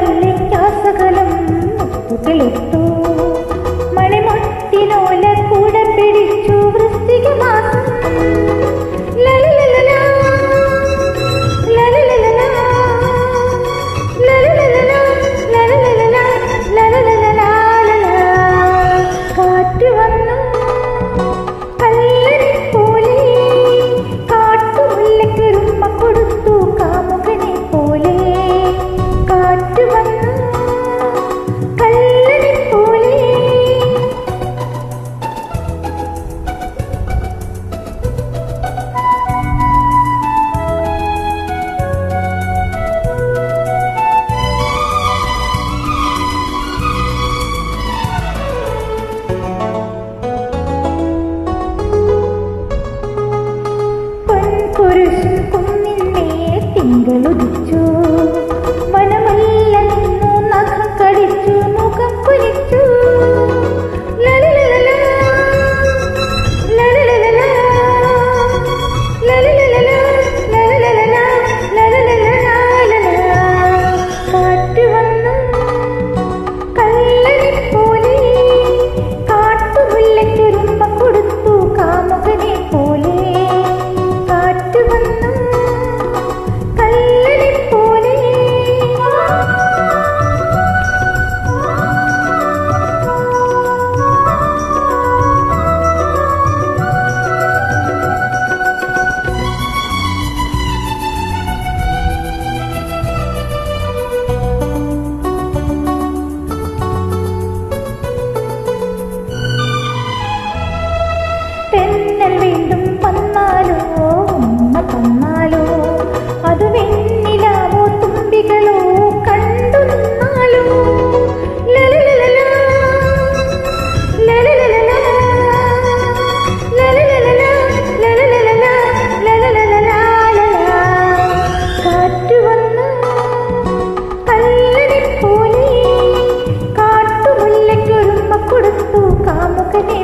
കല്ലിക്കാസകലം മുത്തുകളിട്ടു മണിമൊട്ടിനോല കൂടെ പിടിച്ചു വൃത്തിക മാസം കാറ്റ് വന്നു മിന്നൽ വീണ്ടും വന്നാലോ ഉമ്മ തന്നാലോ അത് വെണ്ണിലാവോ തുമ്പികളോ കണ്ടു നിന്നാലോ കൊടുത്തു കാമുകനെ